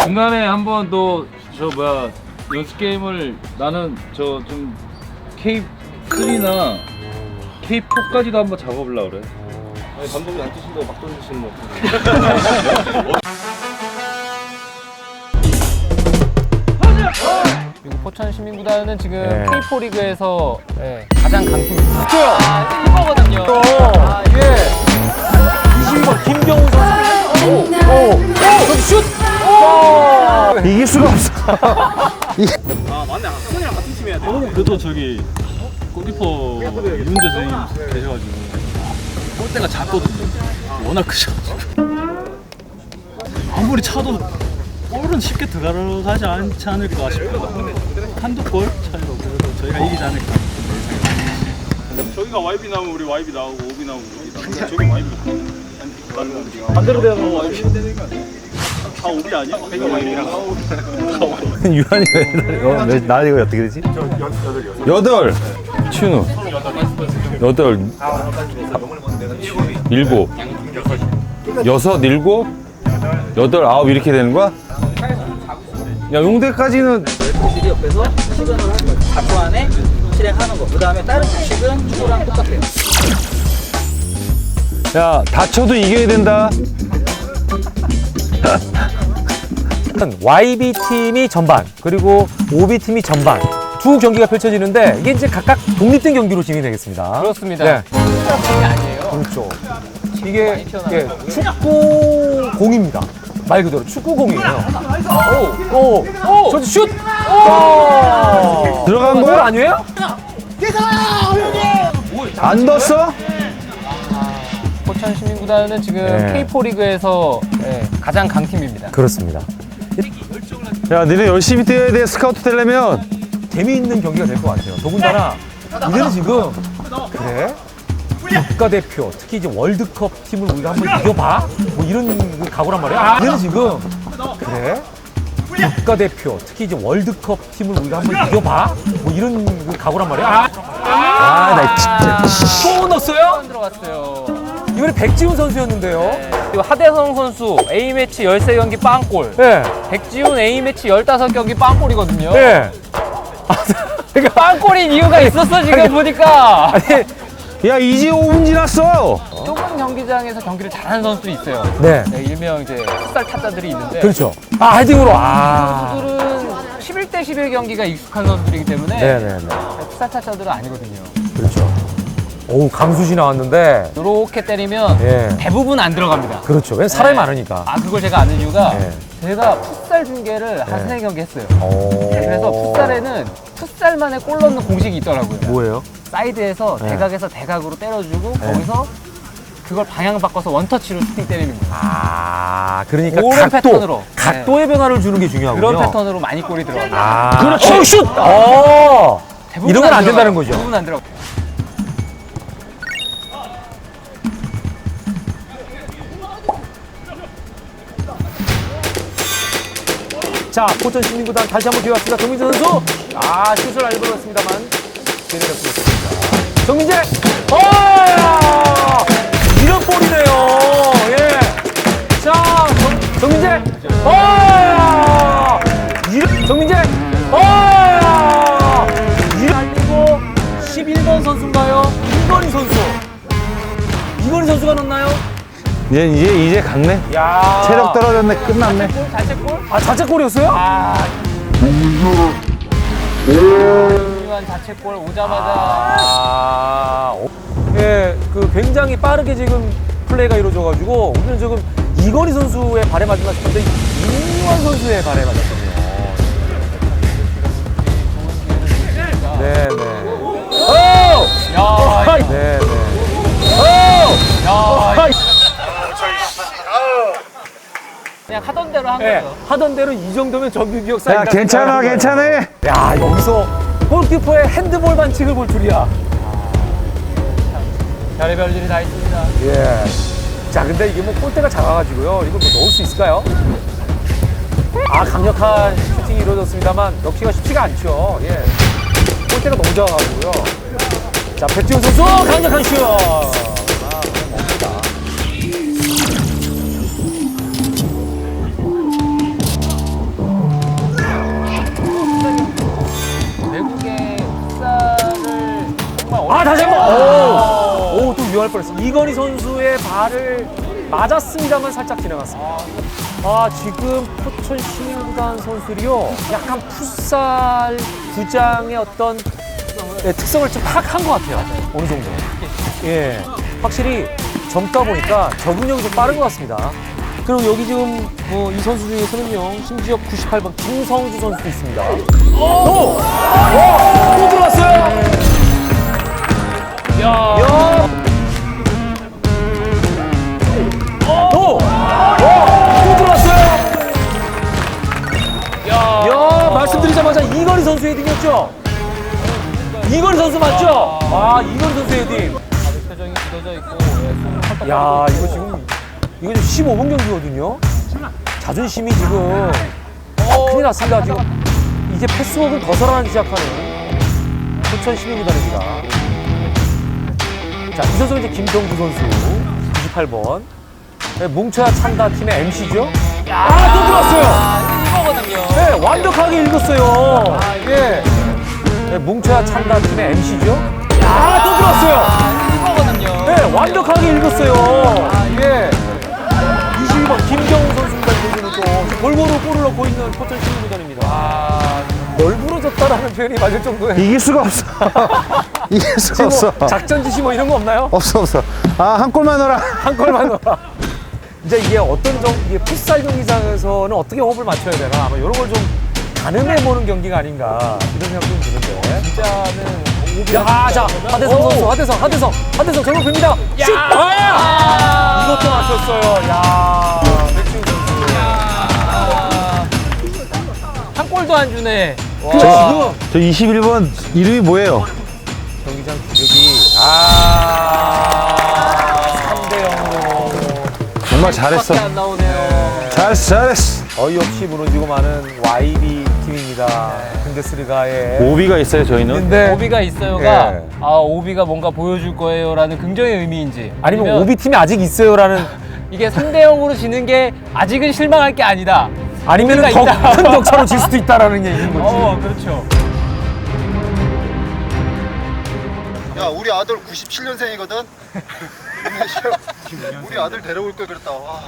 중간에 한번 또 저 뭐야 연습 게임을 나는 저 좀 K3나 K4까지도 한번 잡아보려고 그래. 아니, 감독이 안 뛰신다고 막 던지시는 것 같은데. 그리고 포천 시민구단은 지금 네. K4 리그에서 예, 가장 강팀입니다. 아, 1버거든요. 아, 예. 22번 김경우 선수. 오, 오, 오, 슛! 오! 이길 수가 없어. 그래도 저기 골키퍼 윤재 선생님 계셔가지고 골대가 작거든요. 워낙 크셔가지고 아무리 차도 골은 쉽게 들어가지 않지 않을까 싶어요. 한두 골 차이로 그래도 저희가 이기지 않을까. 저기가 YB 나오면 우리 YB 나오고 OB 나오고 우리 나오고 저기 YB 반대로 되면 다 OB 아니야? 내가 YB랑 유한이가 어, 몇- 나 이거 어떻게 되지? 여덟. 춘우. 여덟. 일곱. 여섯, 일곱. 여덟, 아홉 이렇게 되는 거야? 야 용대까지는 들이 옆에서 시전을 하는 거죠. 4초 안에 실행하는 거. 그 다음에 다른 규칙은 축구랑 똑같아요. 야 다쳐도 이겨야 된다. YB 팀이 전반 그리고 OB 팀이 전반 두 경기가 펼쳐지는데 이게 이제 각각 독립된 경기로 진행이 되겠습니다. 그렇습니다. 네. 팀이 아니에요. 그렇죠. 이게. 예, 축구 공입니다. 말 그대로 축구 공이에요. 오, 오, 오, 저 슛! 오! 들어간 골 거야? 아니에요? 안 넣었어? 포천 시민구단은 지금 네. K4 리그에서 예, 가장 강팀입니다. 그렇습니다. 야 너네 열심히 뛰어야 돼 스카우트 되려면 재미있는 경기가 될 것 같아요. 더군다나 우리는 지금 그래 국가대표 특히 이제 월드컵 팀을 우리가 한번 이겨봐 뭐 이런 그 각오란 말이야. 우리는 지금 그래 국가대표 특히 이제 월드컵 팀을 우리가 한번 이겨봐 뭐 이런 그 각오란 말이야. 아 나 진짜 또 넣었어요? 들어갔어요. 이번에 백지훈 선수였는데요. 그리고 하대성 선수 A매치 13경기 빵골. 예, 백지훈 A매치 15경기 빵골이거든요. 예. 그러니까 빵골인 이유가 있었어 지금 보니까. 아니, 야 이제 5분 지났어 좁은 경기장에서 경기를 잘하는 선수들이 있어요. 네, 네, 일명 이제 풋살 타자들이 있는데 그렇죠. 아 헤딩으로 아. 선수들은 11대 11 경기가 익숙한 선수들이기 때문에 네네네. 풋살 타자들은 아니거든요. 그렇죠. 오 강수지 나왔는데 이렇게 때리면 예. 대부분 안 들어갑니다. 그렇죠. 왜 사람이 네. 많으니까. 아 그걸 제가 아는 이유가 네. 제가 풋살 중계를 한 네. 세네 경기 했어요. 오. 그래서 풋살에는 풋살만의 골 넣는 공식이 있더라고요. 뭐예요? 사이드에서 네. 대각에서 대각으로 때려주고 거기서 그걸 방향 바꿔서 원터치로 슈팅 때리는 거예요. 아, 그러니까 그런 각도, 패턴으로. 각도의 변화를 주는 게 중요하군요. 그런 패턴으로 많이 골이 들어가요. 아, 그렇지. 오, 슛! 어. 대부분 이런 건안 들어가요. 된다는 거죠. 대부분 안 들어. 자, 포천 시민구단 다시 한번 기회 왔습니다. 정민재 선수. 아, 슛을 알려버렸습니다만. 기회를 정민재. 어! 이런 볼이네요. 예. 자, 정, 정민재. 어! 이런, 정민재. 어! 이런, 그리고 11번 선수인가요? 이건희 선수. 이건희 선수가 넣나요? 이제 이제 이제 갔네 야. 체력 떨어졌네 끝났네 골 자책골? 아, 자책골이었어요? 아. 중요한 자책골 오자마자 아, 어, 예, 그 굉장히 빠르게 지금 플레이가 이루어져가지고 오늘 지금 이건희 선수의 발에 맞았나 싶은데 임유환 선수의 발에 맞았거든요. 네, 네. 오! 야, 네, 네. 야, 그냥 하던 대로 한 네, 거예요. 하던 대로 이 정도면 정규기억 사인 야 괜찮아 괜찮아 야, 여기서 골키퍼의 핸드볼 반칙을 볼 줄이야. 별의별 일이 다 있습니다. 예. 자, 근데 이게 뭐 골대가 작아가지고요. 이거 뭐 넣을 수 있을까요? 아, 강력한 슈팅이 이루어졌습니다만 넣기가 쉽지가 않죠. 예. 골대가 너무 작아가지고요. 자, 백지훈 선수 강력한 슛! 갈 뻔했어요. 이건희 선수의 발을 맞았습니다만 살짝 지나갔습니다. 아, 지금 포천 시민구단 선수들이요. 약간 풋살 구장의 어떤 네, 특성을 좀 파악한 것 같아요. 어느 정도. 예. 확실히 젊다 보니까 적응력이 좀 빠른 것 같습니다. 그리고 여기 지금 뭐 이 선수 중에서는요, 심지어 98번 김성주 선수도 있습니다. 오! 오! 또 들어왔어요! 야! 오! 선수 헤딩이었죠? 이건희 선수 맞죠? 아, 이건희 선수 헤딩. 표정이 굳어져 있고 예, 야, 이거 지금 이거 지금 15분 경기거든요. 자존심이 지금 아, 큰일 났습니다. 지금 이제 더 살아나기 시작하는 포천 시민구단입니다. 자, 이 선수는 이제 김정구 선수 28번. 네, 뭉쳐야 찬다 팀의 MC죠. 아, 또 들어왔어요. 이거거든요. 네, 완벽하게 읽었어요. 예. 네, 뭉쳐야 찬다 팀의 MC죠. 아, 또 들어왔어요. 이거거든요. 네, 완벽하게 읽었어요. 예. 22번 김경우 선수가 이제는 또 골고루 골을 넣고 있는 포천 시민구단입니다. 아, 널브러졌다라는 표현이 맞을 정도의 이길 수가 없어. 이길 수가 없어. 뭐 작전 지시 뭐 이런 거 없나요? 없어 없어. 아 한 골만 넣어라. 한 골만 넣어라. 이제 이게 어떤 정 이게 풋살 경기장에서는 어떻게 호흡을 맞춰야 되나 아마 이런 걸 좀 가늠해 보는 경기가 아닌가 이런 생각도 좀 드는데. 진짜는 야, 자, 하대성 선수, 하대성, 하대성, 하대성 정면 봅니다. 슛! 아! 이것도 맞췄어요. 야, 백지훈 선수. 한 골도 안 주네. 저 지금 저 21번 이름이 뭐예요? 정말 잘했어. 안 나오네요. 잘했어 잘했어. 어이없이 무너지고 마는 YB 팀입니다. 근데 스리가의 오비가 있어요 저희는. 근데 오비가 있어요가 예. 아 오비가 뭔가 보여줄 거예요라는 긍정의 의미인지 아니면 오비 팀이 아직 있어요라는 이게 3대 0으로 지는 게 아직은 실망할 게 아니다. 아니면 오비가 더 있다. 큰 격차로 질 수도 있다라는 얘기인 거지. 어 그렇죠. 야 우리 아들 97년생이거든 우리 아들 데려올 걸 그랬다 와.